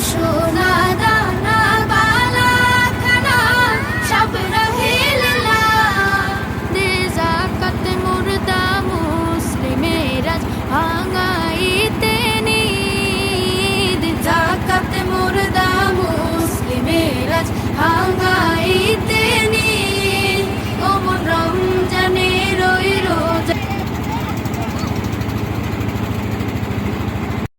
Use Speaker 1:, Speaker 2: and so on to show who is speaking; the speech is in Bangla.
Speaker 1: সোনা